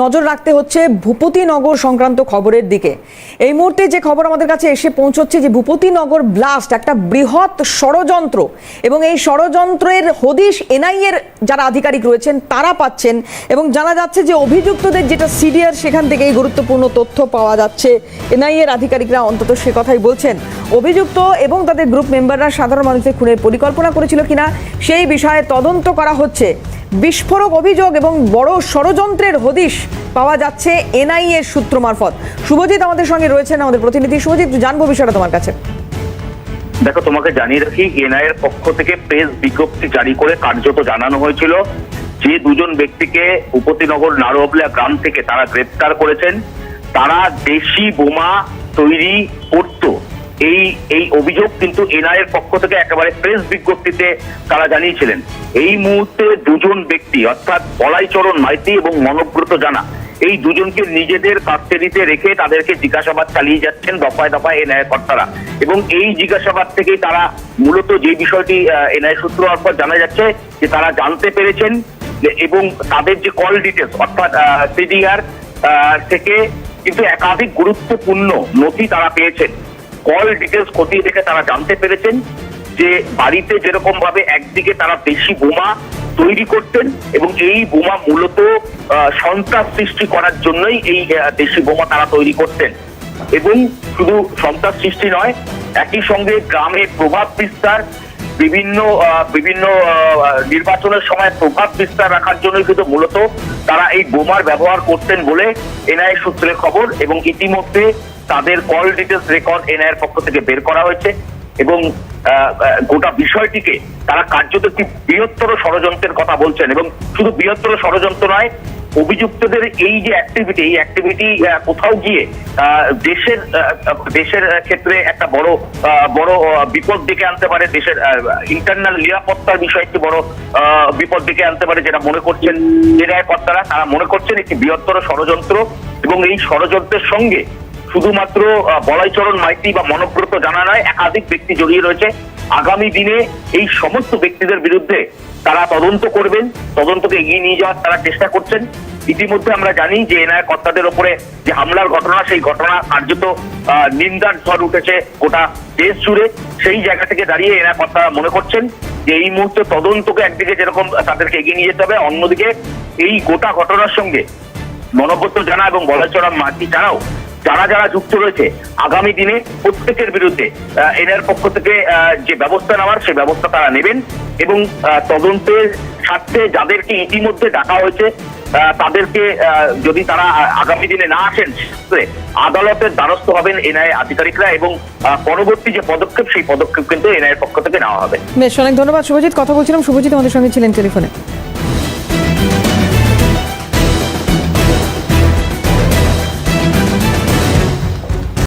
নজর রাখতে হচ্ছে ভূপতিনগর সংক্রান্ত খবরের দিকে। এই মুহূর্তে যে খবর আমাদের কাছে এসে পৌঁছচ্ছে যে ভূপতিনগর ব্লাস্ট একটা বৃহৎ ষড়যন্ত্র এবং এই ষড়যন্ত্রের হদিশ এনআইএর যারা আধিকারিক রয়েছেন, তারা পাচ্ছেন এবং জানা যাচ্ছে যে অভিযুক্তদের যেটা সিরিয়ার সেখান থেকেই গুরুত্বপূর্ণ তথ্য পাওয়া যাচ্ছে। এনআইএর আধিকারিকরা অন্তত সে কথাই বলছেন। অভিযুক্ত এবং তাদের গ্রুপ মেম্বাররা সাধারণ মানুষের খুনের পরিকল্পনা করেছিল কিনা, সেই বিষয়ে তদন্ত করা হচ্ছে। বিস্ফোরক অভিযোগ এবং বড় ষড়যন্ত্রের হদিশ পাওয়া যাচ্ছে এনআইএ সূত্র মারফত। শুভজিৎ আমাদের সঙ্গে রয়েছেন, আমাদের প্রতিনিধি। শুভজিৎ, জানব বিষয়টা তোমার কাছে। দেখো, তোমাকে জানিয়ে রাখি এনআই এর পক্ষ থেকে প্রেস বিজ্ঞপ্তি জারি করে কার্যত জানানো হয়েছিল যে দুজন ব্যক্তিকে উপতিনগর নারোবলা গ্রাম থেকে তারা গ্রেপ্তার করেছেন। তারা দেশি বোমা তৈরি করত। এই এই অভিযোগ কিন্তু এনআই এর পক্ষ থেকে একেবারে প্রেস বিজ্ঞপ্তিতে তারা জানিয়েছিলেন। এই মুহূর্তে দুজন ব্যক্তি, অর্থাৎ বলাইচরণ মাইতি এবং মনব্রত জানা, এই দুজনকে নিজেদের কাস্টাডিতে রেখে তাদেরকে জিজ্ঞাসাবাদ চালিয়ে যাচ্ছেন দফায় দফায় এনআইএ কর্তারা। এবং এই জিজ্ঞাসাবাদ থেকেই তারা মূলত যে বিষয়টি এনআই সূত্র মারফত জানা যাচ্ছে যে তারা জানতে পেরেছেন এবং তাদের যে কল ডিটেলস অর্থাৎ সিডিআর থেকে কিন্তু একাধিক গুরুত্বপূর্ণ নথি তারা পেয়েছেন। কল ডিটেলস খতিয়ে দেখে তারা জানতে পেরেছেন যে বাড়িতে যেরকম ভাবে একদিকে তারা বেশি বোমা তৈরি করতেন এবং এই বোমা মূলত সন্ত্রাস সৃষ্টি করার জন্যই এই দেশি বোমা তারা তৈরি করতেন। এবং শুধু সন্ত্রাস সৃষ্টি নয়, একই সঙ্গে গ্রামে প্রভাব বিস্তার, বিভিন্ন বিভিন্ন নির্বাচনের সময় প্রভাব বিস্তার রাখার জন্য কিন্তু মূলত তারা এই বোমার ব্যবহার করতেন বলে এনআই সূত্রে খবর এবং ইতিমধ্যে তাদের কল ডিটেলস রেকর্ড এনআইয়ের পক্ষ থেকে বের করা হয়েছে এবং গোটা বিষয়টিকে তারা কার্যত একটি বৃহত্তর ষড়যন্ত্রের কথা বলছেন এবং শুধু বৃহত্তর ষড়যন্ত্র নয়, অভিযুক্তদের এই যে অ্যাক্টিভিটি এই অ্যাক্টিভিটি কোথাও গিয়ে দেশের দেশের ক্ষেত্রে একটা বড় বড় বিপদ ডেকে আনতে পারে, দেশের ইন্টারনাল নিরাপত্তার বিষয়ে একটি বড় বিপদ ডেকে আনতে পারে যেটা মনে করছেন নিরাপত্তারা তারা মনে করছেন একটি বৃহত্তর ষড়যন্ত্র এবং এই ষড়যন্ত্রের সঙ্গে শুধুমাত্র বলাইচরণ মাইতি বা মনব্রত জানা নয়, একাধিক ব্যক্তি জড়িয়ে রয়েছে। আগামী দিনে এই সমস্ত ব্যক্তিদের বিরুদ্ধে তারা তদন্ত করবেন, তদন্তকে এগিয়ে নিয়ে যাওয়ার তারা চেষ্টা করছেন। ইতিমধ্যে আমরা জানি যে এনআই কর্তাদের ওপরে যে হামলার ঘটনা, সেই ঘটনা কার্যত নিন্দার ঝড় উঠেছে গোটা দেশ জুড়ে। সেই জায়গা থেকে দাঁড়িয়ে এনআই কর্তারা মনে করছেন যে এই মুহূর্তে তদন্তকে একদিকে যেরকম তাদেরকে এগিয়ে নিয়ে যেতে হবে, অন্যদিকে এই গোটা ঘটনার সঙ্গে মনোবদ্ধ জানা এবং বলাচড়া মাটি ছাড়াও যারা যারা যুক্ত রয়েছে, আগামী দিনে প্রত্যেকের বিরুদ্ধে এনার পক্ষ থেকে যে ব্যবস্থা নেওয়ার, সেই ব্যবস্থা তারা নেবেন এবং তদন্তের স্বার্থে যাদেরকে ইতিমধ্যে ডাকা হয়েছে তাদেরকে যদি তারা আগামী দিনে না আসেন আদালতের দ্বারস্থ হবেন এনআই আধিকারিকরা এবং পরবর্তী যে পদক্ষেপ, সেই পদক্ষেপ কিন্তু এনআইয়ের পক্ষ থেকে নেওয়া হবে। বেশ, অনেক ধন্যবাদ, শুভজিৎ। কথা বলছিলাম, শুভজিৎ আমাদের সঙ্গে ছিলেন টেলিফোনে।